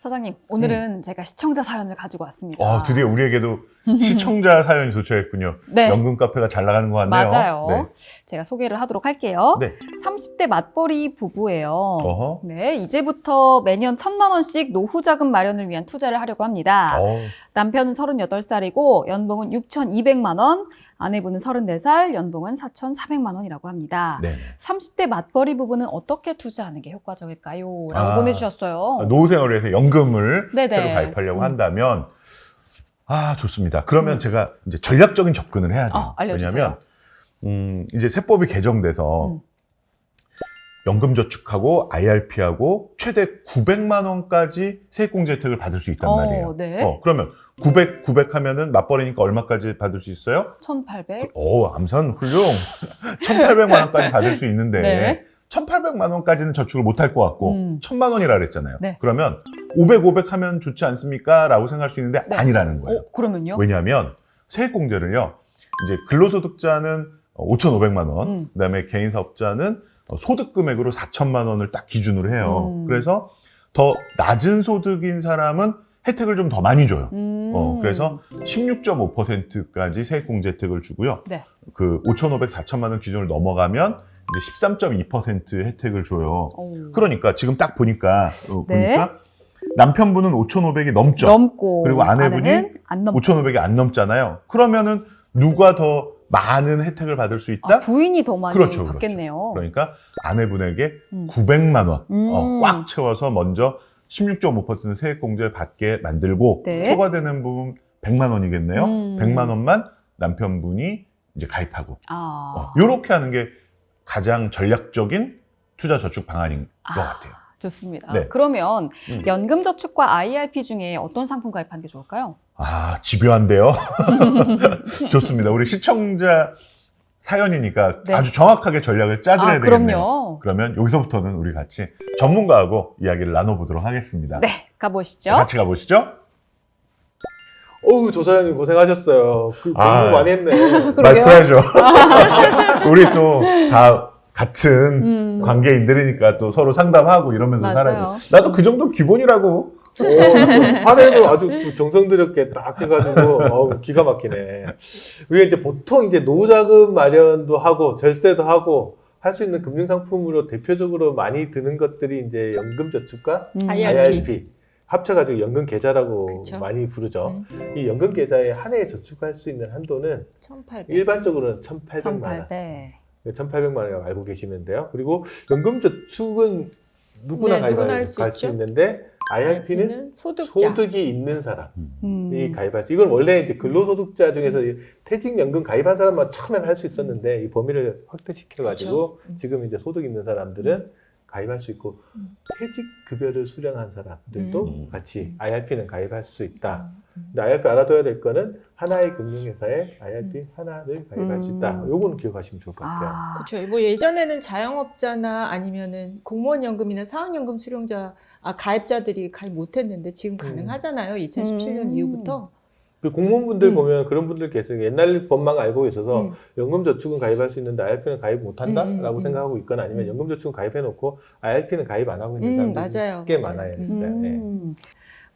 사장님, 오늘은 제가 시청자 사연을 가지고 왔습니다. 어, 드디어 우리에게도 시청자 사연이 도착했군요. 네. 연금 카페가 잘 나가는 것 같네요. 맞아요. 네. 제가 소개를 하도록 할게요. 네. 30대 맞벌이 부부예요. 어허. 네, 이제부터 매년 천만 원씩 노후 자금 마련을 위한 투자를 하려고 합니다. 어, 남편은 38살이고 연봉은 6,200만 원, 아내분은 34살, 연봉은 4,400만 원이라고 합니다. 네. 30대 맞벌이 부부는 어떻게 투자하는 게 효과적일까요? 라고 아. 보내주셨어요. 노후 생활을 위해서 연금을 네네. 새로 가입하려고 음. 한다면 아 좋습니다. 그러면 제가 이제 전략적인 접근을 해야 돼요. 어, 알려주세요. 왜냐하면 음, 이제 세법이 개정돼서 음. 연금저축하고 IRP하고 최대 900만 원까지 세액공제 혜택을 받을 수 있단 어, 말이에요. 네. 어, 그러면 900, 900 하면은 맞벌이니까 얼마까지 받을 수 있어요? 1,800. 오, 암산 훌륭. 1,800만 원까지 받을 수 있는데 네. 1,800만 원까지는 저축을 못 할 것 같고 음. 1,000만 원이라 그랬잖아요. 네. 그러면 500, 500 하면 좋지 않습니까? 라고 생각할 수 있는데 네. 아니라는 거예요. 어, 그러면요? 왜냐하면 세액공제를요. 이제 근로소득자는 5,500만 원, 음. 그다음에 개인 사업자는 소득 금액으로 4천만 원을 딱 기준으로 해요. 음. 그래서 더 낮은 소득인 사람은 혜택을 좀 더 많이 줘요. 음. 어, 그래서 16.5%까지 세액공제 혜택을 주고요. 네. 그 5,500, 4천만 원 기준을 넘어가면 이제 13.2% 혜택을 줘요. 오. 그러니까 지금 딱 보니까 어, 네. 보니까 남편분은 5,500이 넘죠. 넘고 그리고 아내분이 안 넘고 5,500이 안 넘잖아요. 그러면은 누가 더 많은 혜택을 받을 수 있다? 아, 부인이 더 많이 그렇죠, 그렇죠. 받겠네요. 그러니까 아내분에게 음. 900만 원 음. 어, 꽉 채워서 먼저 16.5% 세액 공제 받게 만들고 네. 초과되는 부분 100만 원이겠네요. 음. 100만 원만 남편분이 이제 가입하고 아, 이렇게 하는 게 가장 전략적인 투자 저축 방안인 아. 것 같아요. 좋습니다. 네. 그러면 음. 연금 저축과 IRP 중에 어떤 상품 가입하는 게 좋을까요? 아 집요한데요. 좋습니다. 우리 시청자 사연이니까 네. 아주 정확하게 전략을 짜드려야 아, 되겠네요. 그럼요. 그러면 여기서부터는 우리 같이 전문가하고 이야기를 나눠보도록 하겠습니다. 네, 가보시죠. 같이 가보시죠. 어우 조 사장님 고생하셨어요. 그 공부 아. 많이 했네. 그러게요. 말투하죠. 우리 또 다 같은 음. 관계인들이니까 또 서로 상담하고 이러면서 맞아요. 살아야지. 나도 그 정도 기본이라고. 어, 사례도 아주 또 정성스럽게 딱 해가지고 어우 기가 막히네. 우리가 이제 보통 이제 노후자금 마련도 하고 절세도 하고 할 수 있는 금융상품으로 대표적으로 많이 드는 것들이 이제 연금저축과 음. IRP. 합쳐가지고 연금 계좌라고 그쵸. 많이 부르죠. 음. 이 연금 계좌에 한 해에 저축할 수 있는 한도는 1800. 일반적으로는 1,800만 원. 1800. 1,800만 원이라고 알고 계시면 돼요. 그리고 연금 저축은 누구나 네, 가입할 누구나 할수 있죠. 있는데 IRP는 소득자. 소득이 있는 사람이 음. 가입할 수. 이건 원래 이제 근로소득자 중에서 이 퇴직연금 가입한 사람만 처음에는 할 수 있었는데 이 범위를 확대시켜가지고 그렇죠. 음. 지금 이제 소득 있는 사람들은 가입할 수 있고 음. 퇴직 급여를 수령한 사람들도 음. 같이 IRP는 가입할 수 있다. 음. 근데 IRP 알아둬야 될 거는 하나의 금융회사에 IRP 하나를 가입할 수 있다. 음. 요거는 기억하시면 좋을 것 같아요. 아, 그렇죠. 뭐 예전에는 자영업자나 아니면은 공무원연금이나 사학연금 수령자 아, 가입자들이 가입 못했는데 지금 가능하잖아요. 2017년 음. 이후부터. 그 공무원분들 음. 보면 그런 분들 계세요. 옛날 법만 알고 있어서 음. 연금저축은 가입할 수 있는데 IRP는 가입 못한다라고 음, 음, 음. 생각하고 있거나 아니면 음. 연금저축은 가입해놓고 IRP는 가입 안 하고 있는 음, 사람들이. 꽤 맞아요. 많아요. 네. 음.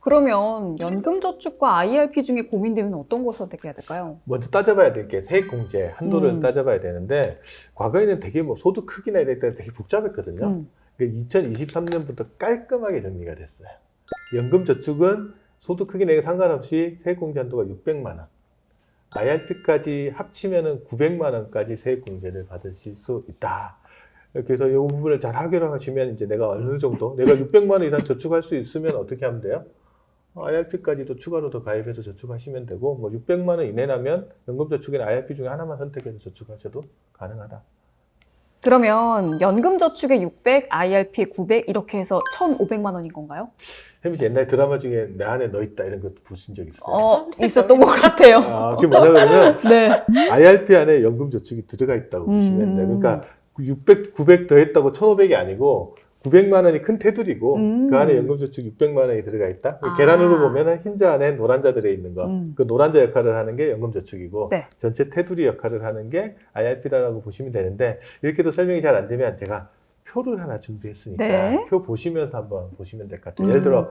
그러면 연금저축과 IRP 중에 고민되면 어떤 걸 선택해야 될까요? 먼저 따져봐야 될 게 세액공제 한도를 음. 따져봐야 되는데 과거에는 되게 뭐 소득 크기나 이럴 때 되게 복잡했거든요. 음. 2023년부터 깔끔하게 정리가 됐어요. 연금저축은 소득 크기 내에 상관없이 세액공제 한도가 600만 원. IRP까지 합치면은 900만 원까지 세액공제를 받으실 수 있다. 그래서 이 부분을 잘 확인하시면 이제 내가 어느 정도 내가 600만 원 이상 저축할 수 있으면 어떻게 하면 돼요? IRP까지도 추가로 더 가입해서 저축하시면 되고 뭐 600만 원 이내라면 연금저축이나 IRP 중에 하나만 선택해서 저축하셔도 가능하다. 그러면 연금저축에 600, IRP에 900 이렇게 해서 1,500만 원인 건가요? 혜미 씨 옛날 드라마 중에 내 안에 너 있다 이런 것도 보신 적 있어요? 어, 있었던 것 같아요. 아, 그게 뭐냐 그러면 네. IRP 안에 연금저축이 들어가 있다고 음. 보시면 돼요. 그러니까 600, 900 더했다고 1,500이 아니고 900만 원이 큰 테두리고 음. 그 안에 연금저축 600만 원이 들어가 있다. 아. 계란으로 보면은 흰자 안에 노란자 들어 있는 거. 음. 그 노란자 역할을 하는 게 연금저축이고 네. 전체 테두리 역할을 하는 게 IRP라고 보시면 되는데 이렇게도 설명이 잘 안 되면 제가 표를 하나 준비했으니까 네. 표 보시면서 한번 보시면 될 것 같아요. 음. 예를 들어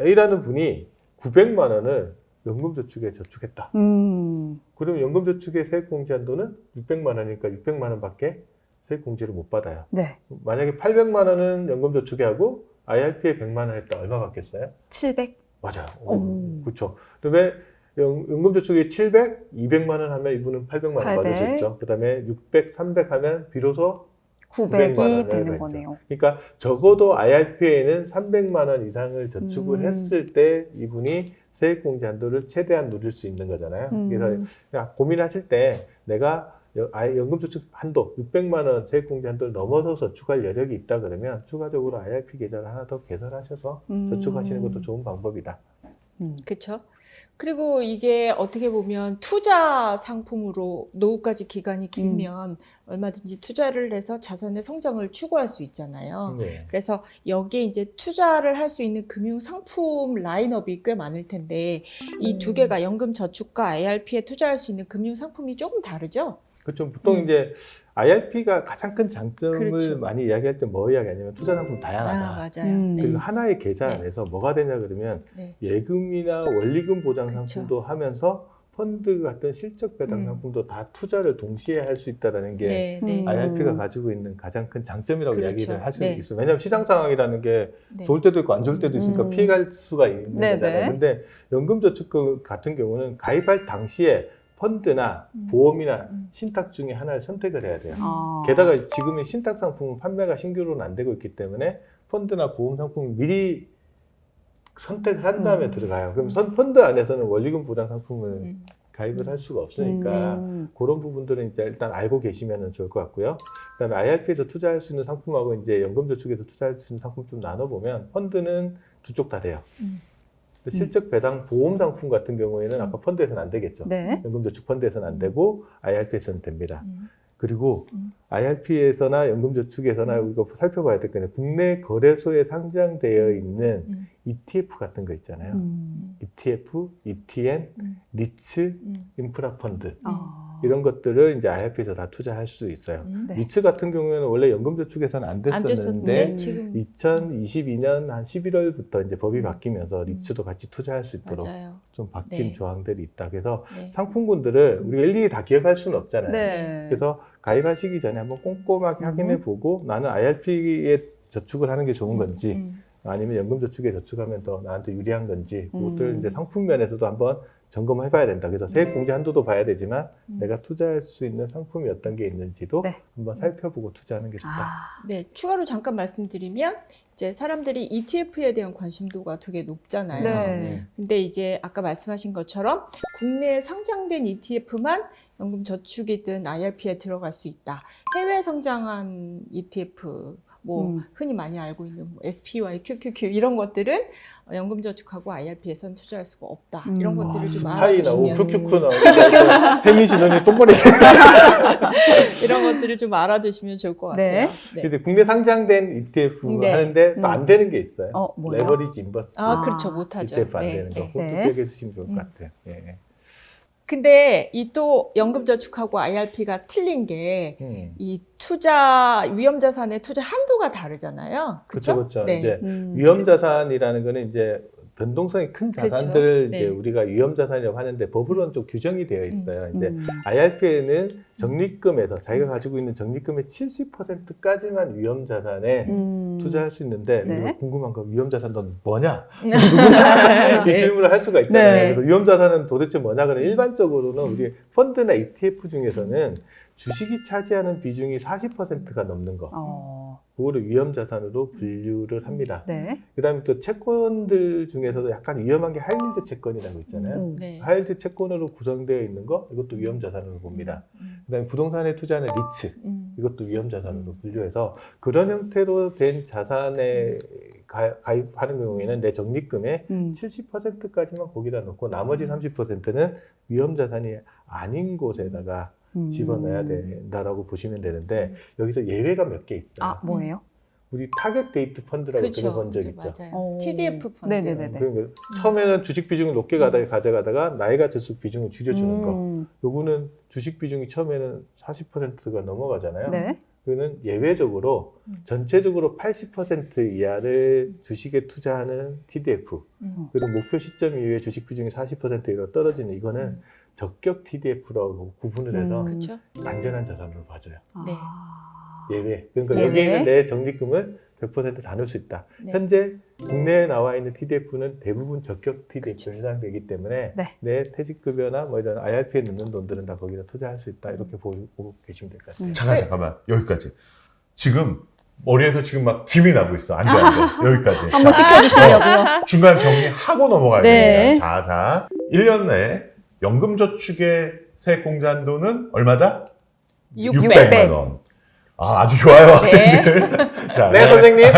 A라는 분이 900만 원을 연금저축에 저축했다. 음. 그러면 연금저축의 세액공제 한도는 600만 원이니까 600만 원밖에 세액 공제를 못 받아요. 네. 만약에 800만 원은 연금 저축에 하고 IRP에 100만 원 했다. 얼마 받겠어요? 700. 맞아요. 오. 그렇죠. 그다음에 연- 연금저축에 700, 200만 원 하면 이분은 800만 원 받을 수 800. 있죠. 그다음에 600, 300 하면 비로소 900이 900만 원을 되는 받죠. 거네요. 그러니까 적어도 IRP에는 300만 원 이상을 저축을 음. 했을 때 이분이 세액공제 한도를 최대한 누릴 수 있는 거잖아요. 음. 그래서 고민하실 때 내가 여- 아예 연금저축 한도 600만 원 세액공제 한도를 넘어서 저축할 여력이 있다 그러면 추가적으로 IRP 계좌를 하나 더 개설하셔서 음. 저축하시는 것도 좋은 방법이다. 음. 그렇죠. 그리고 이게 어떻게 보면 투자 상품으로 노후까지 기간이 길면 얼마든지 투자를 해서 자산의 성장을 추구할 수 있잖아요. 네. 그래서 여기에 이제 투자를 할 수 있는 금융 상품 라인업이 꽤 많을 텐데 이두 음. 개가 연금 저축과 IRP에 투자할 수 있는 금융 상품이 조금 다르죠? 그렇죠. 보통 음. 이제 IRP가 가장 큰 장점을 그렇죠. 많이 이야기할 때 뭐 이야기하냐면 투자 상품 다양하다. 아, 맞아요. 음. 네. 그리고 하나의 계좌 네. 안에서 뭐가 되냐 그러면 네. 예금이나 원리금 보장 그쵸. 상품도 하면서 펀드 같은 실적 배당 음. 상품도 다 투자를 동시에 할 수 있다라는 게 네, 네. 음. IRP가 가지고 있는 가장 큰 장점이라고 그렇죠. 이야기를 할수 네. 있어요. 왜냐하면 시장 상황이라는 게 네. 좋을 때도 있고 안 좋을 때도 있으니까 음. 피해갈 수가 있는 네네. 거잖아요. 근데 연금저축 같은 경우는 가입할 당시에 펀드나 음. 보험이나 음. 신탁 중에 하나를 선택을 해야 돼요. 아. 게다가 지금은 신탁 상품은 판매가 신규로는 안 되고 있기 때문에 펀드나 보험 상품을 미리 선택을 한 다음에 음. 들어가요. 그럼 선- 펀드 안에서는 원리금 보장 상품을 음. 가입을 할 수가 없으니까 음. 그런 부분들은 이제 일단 알고 계시면 좋을 것 같고요. 그다음에 IRP에서 투자할 수 있는 상품하고 이제 연금저축에서 투자할 수 있는 상품 좀 나눠보면 펀드는 두 쪽 다 돼요. 음. 근데 실적 배당 보험 상품 같은 경우에는 아까 펀드에서는 안 되겠죠. 네. 연금 저축 펀드에서는 안 되고 IRP에서는 됩니다. 음. 그리고 음. IRP에서나 연금저축에서나 음. 우리가 살펴봐야 될 거는 국내 거래소에 상장되어 있는 음. ETF 같은 거 있잖아요. 음. ETF, ETN, 음. 리츠, 음. 인프라 펀드 아. 이런 것들을 이제 IRP에서 다 투자할 수 있어요. 음. 네. 리츠 같은 경우에는 원래 연금저축에서는 안안 됐었는데 음. 지금 2022년 한 11월부터 이제 법이 바뀌면서 리츠도 같이 투자할 수 있도록 맞아요. 좀 바뀐 네. 조항들이 있다. 그래서 네. 상품군들을 우리가 일일이 다 기억할 수는 없잖아요. 네. 그래서 가입하시기 전에 한번 꼼꼼하게 음. 확인해 보고 나는 IRP에 저축을 하는 게 좋은 건지 음. 아니면 연금저축에 저축하면 더 나한테 유리한 건지 그것들 음. 이제 상품 면에서도 한번 점검해 봐야 된다. 그래서 세액 공제 한도도 봐야 되지만 음. 내가 투자할 수 있는 상품이 어떤 게 있는지도 네. 한번 살펴보고 투자하는 게 좋다. 아. 네, 추가로 잠깐 말씀드리면 이제 사람들이 ETF에 대한 관심도가 되게 높잖아요. 네. 근데 이제 아까 말씀하신 것처럼 국내에 상장된 ETF만 연금 저축이든 IRP에 들어갈 수 있다. 해외 성장한 ETF 뭐 음. 흔히 많이 알고 있는 뭐 SPY, QQQ 이런 것들은 연금 저축하고 IRP에선 투자할 수가 없다. 이런 음. 것들을 좀 알아두시면 큐큐큐 나오고 혜민 씨 눈이 똥머리 이런 것들을 좀 알아두시면 좋을 것 네. 같아요. 네. 그래서 국내 상장된 ETF 네. 하는데 또안 음. 되는 게 있어요. 어? 레버리지 인버스 아, 아, 그렇죠. 못 하죠. ETF 안 네, 되는 거 네. 그것도 네. 기억해 주시면 좋을 것 음. 같아요. 예. 근데 이 또 연금저축하고 IRP가 틀린 게 음. 이 투자 위험 자산의 투자 한도가 다르잖아요. 그렇죠, 그렇죠? 그렇죠. 네. 이제 음. 위험 자산이라는 거는 이제 변동성이 큰 그렇죠. 자산들을 이제 네. 우리가 위험 자산이라고 하는데 법으로는 좀 규정이 되어 있어요. 이제 음. IRP에는 적립금에서 자기가 가지고 있는 적립금의 70%까지만 위험 자산에 음. 투자할 수 있는데 네. 우리가 궁금한 건 위험 자산 넌 뭐냐? 이 네. 질문을 할 수가 있잖아요. 네. 그래서 위험 자산은 도대체 뭐냐? 그러면 일반적으로는 우리 펀드나 ETF 중에서는 주식이 차지하는 비중이 40%가 넘는 거. 어. 그거를 위험 자산으로 분류를 합니다. 네. 그다음에 또 채권들 중에서도 약간 위험한 게 하이힐드 채권이라고 있잖아요. 음. 네. 하이힐드 채권으로 구성되어 있는 거 이것도 위험 자산으로 봅니다. 음, 그다음에 부동산에 투자하는 리츠 음, 이것도 위험 자산으로 음. 분류해서 그런 형태로 된 자산에 가, 가입하는 경우에는 내 적립금의 음. 70%까지만 거기다 넣고 나머지 30%는 위험 자산이 아닌 곳에다가 음. 집어넣어야 된다라고 보시면 되는데 여기서 예외가 몇 개 있어요. 아, 뭐예요? 우리 타겟 데이트 펀드라고 그렇죠. 들어본 적 있죠. 맞아요. 어. TDF 펀드. 네네네네. 그러니까 처음에는 주식 비중을 높게 가다가 가져가다가 나이가 들수록 비중을 줄여주는 거. 음. 요거는 주식 비중이 처음에는 40%가 넘어가잖아요. 네. 그거는 예외적으로 음. 전체적으로 80% 이하를 주식에 투자하는 TDF 음. 그리고 목표 시점 이후에 주식 비중이 40% 이로 떨어지는 이거는 음. 적격 TDF라고 구분을 해서 음. 그렇죠. 안전한 자산으로 봐줘요. 네. 아. 예외. 그러니까 예외. 여기에 있는 내 적립금을 100% 나눌 수 있다. 네. 현재 국내에 나와 있는 TDF는 대부분 적격 TDF에. 해당되기 때문에 네. 내 퇴직급여나 뭐 이런 IRP에 넣는 돈들은 다 거기다 투자할 수 있다. 이렇게 보고, 보고 계시면 될 것 같아요. 음. 잠깐 잠깐만 여기까지. 지금 머리에서 지금 막 김이 나고 있어. 안 돼 안 돼 여기까지. 한번 자, 시켜주시려고요. 중간 정리하고 넘어가야 네. 됩니다. 자, 자. 1년 내에 연금저축의 세액공제 한도는 얼마다? 600. 600만 원. 아, 아주 좋아요, 학생들. 자, 네, 선생님.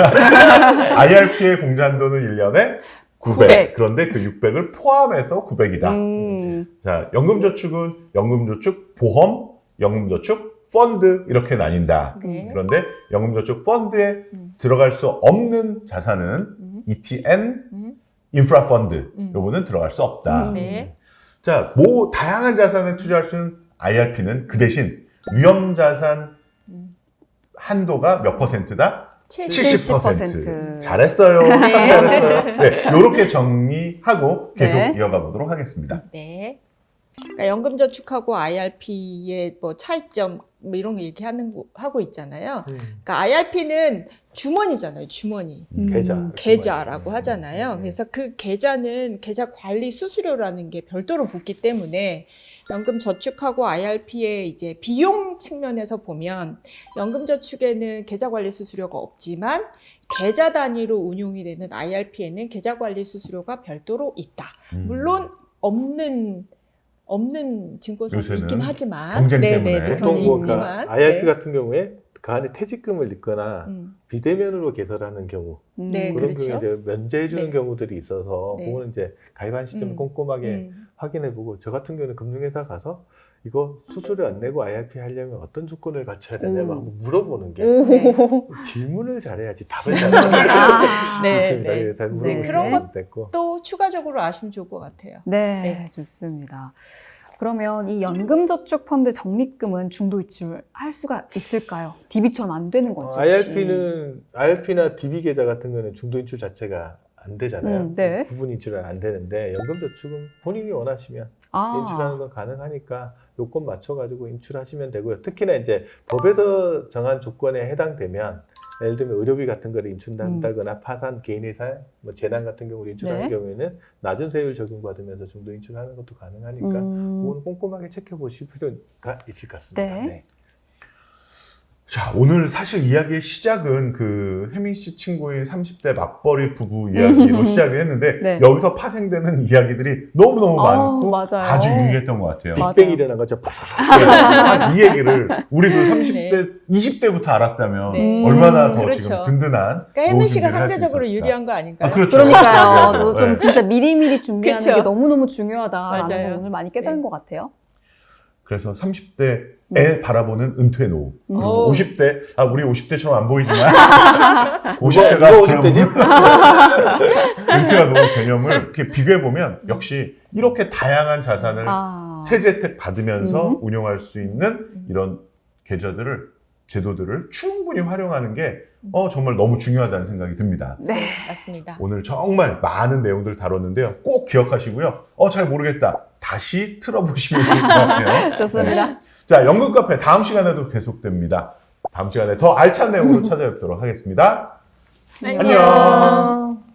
IRP의 공제 한도는 1년에 900. 900. 그런데 그 600을 포함해서 900이다. 음. 자, 연금저축은 연금저축 보험, 연금저축 펀드 이렇게 나뉜다. 네. 그런데 연금저축 펀드에 음. 들어갈 수 없는 자산은 음. ETN, 음. 인프라 펀드 음. 요거는 들어갈 수 없다. 음. 네. 자, 뭐 다양한 자산에 투자할 수 있는 IRP는 그 대신 위험 자산 음. 한도가 몇 퍼센트다? 70. 70%. 잘했어요. 참 잘했어요. 네, 이렇게 정리하고 계속 네. 이어가 보도록 하겠습니다. 네. 그러니까 연금저축하고 IRP의 뭐 차이점 뭐 이런 거 얘기하는 거 하고 있잖아요. 음, 그러니까 IRP는 주머니잖아요. 주머니. 음. 계좌. 계좌라고 하잖아요. 네. 그래서 그 계좌는 계좌 관리 수수료라는 게 별도로 붙기 때문에 연금 저축하고 IRP의 이제 비용 측면에서 보면 연금 저축에는 계좌 관리 수수료가 없지만 계좌 단위로 운용이 되는 IRP에는 계좌 관리 수수료가 별도로 있다. 음. 물론 없는 없는 증권사도 있긴 하지만 경쟁 네, 때문에. 네, 보통 뭐 있지만 그 IRP 네. 같은 경우에 그 안에 퇴직금을 넣거나 음, 비대면으로 개설하는 경우 음. 네, 그런 그렇죠. 경우에 이제 면제해 주는 네. 경우들이 있어서 네. 그거는 이제 가입한 시점 음. 꼼꼼하게 음. 확인해 보고 저 같은 경우는 금융회사 가서 이거 수수료 안 내고 IRP 하려면 어떤 조건을 갖춰야 되냐고 오. 한번 물어보는 게 오. 질문을 잘해야지 답을 잘하는 아. 네. 있습니다. 네, 잘 물어보시면 그런 것- 됐고 또 추가적으로 아시면 좋을 것 같아요. 네, 네. 좋습니다. 그러면 이 연금저축펀드 적립금은 중도 이출할 수가 있을까요? DB처럼 안 되는 거죠? 어, IRP는 IRP나 DB 계좌 같은 거는 중도 인출 자체가 안 되잖아요. 음, 네. 부분 인출은 안 되는데 연금저축은 본인이 원하시면 아, 인출하는 건 가능하니까 요건 맞춰가지고 인출하시면 되고요. 특히나 이제 법에서 정한 조건에 해당되면 예를 들면 의료비 같은 거를 인출한다거나 파산, 개인회사, 뭐 재난 같은 경우를 인출하는 네. 경우에는 낮은 세율 적용받으면서 중도 인출하는 것도 가능하니까 음, 그거는 꼼꼼하게 체크해 보실 필요가 있을 것 같습니다. 네. 자, 오늘 사실 이야기의 시작은 그 혜민 씨 친구인 30대 맞벌이 부부 이야기로 시작을 했는데 네. 여기서 파생되는 이야기들이 너무너무 아우, 많고 맞아요. 아주 유익했던 것 같아요. 맞아요. 빅뱅 일어난 거죠. 아, 이 얘기를 우리도 30대, 20대부터 알았다면 네. 얼마나 더 그렇죠. 지금 든든한 그러니까 혜민 씨가 상대적으로. 유리한 거 아닐까요? 아, 그렇죠. 그러니까요. 네. 저도 좀 진짜 미리미리 준비하는 그쵸. 게 너무너무 중요하다라는 맞아요. 걸 오늘 많이 깨달은 네. 것 같아요. 그래서 30대에 바라보는 은퇴 노후. 음. 그리고 오. 50대, 아, 우리 50대처럼 안 보이지만, 누가 50대가 누가 50대지? 은퇴가 노후 개념을 이렇게 비교해보면 역시 이렇게 다양한 자산을 아, 세제 혜택 받으면서 음. 운용할 수 있는 이런 계좌들을, 제도들을 충분히 활용하는 게 어, 정말 너무 중요하다는 생각이 듭니다. 네. 맞습니다. 오늘 정말 많은 내용들 다뤘는데요. 꼭 기억하시고요. 어, 잘 모르겠다. 다시 틀어보시면 좋을 것 같아요. 좋습니다. 자, 연극 카페 다음 시간에도 계속됩니다. 다음 시간에 더 알찬 내용으로 찾아뵙도록 하겠습니다. 안녕.